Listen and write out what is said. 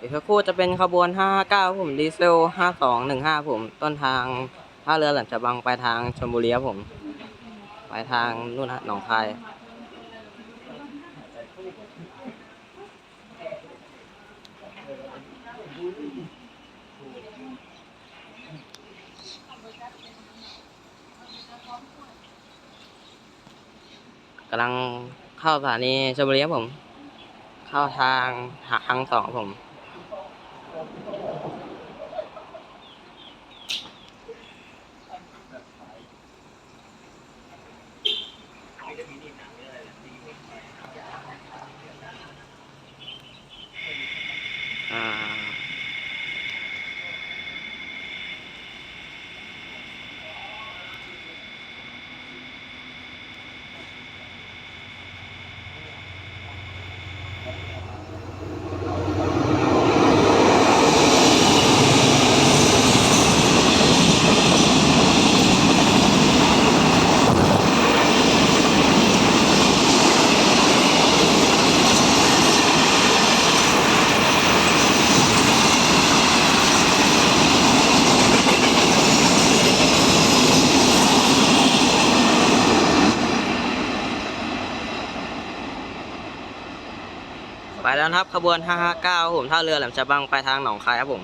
อีกสักครู่จะเป็นขบวน 559ผมดีเซล 5215 ผม ต้นทางท่าเรือแหลมฉบังไปทางชลบุรีครับผม ไปทางนู่นฮะหนองคายกำลังเข้าสถานีชลบุรีครับผม เข้าทางหาทางสองผม อ่ ไปแล้วครับขบวน559ผมท่าเรือแหลมฉบังไปทางหนองคายครับผม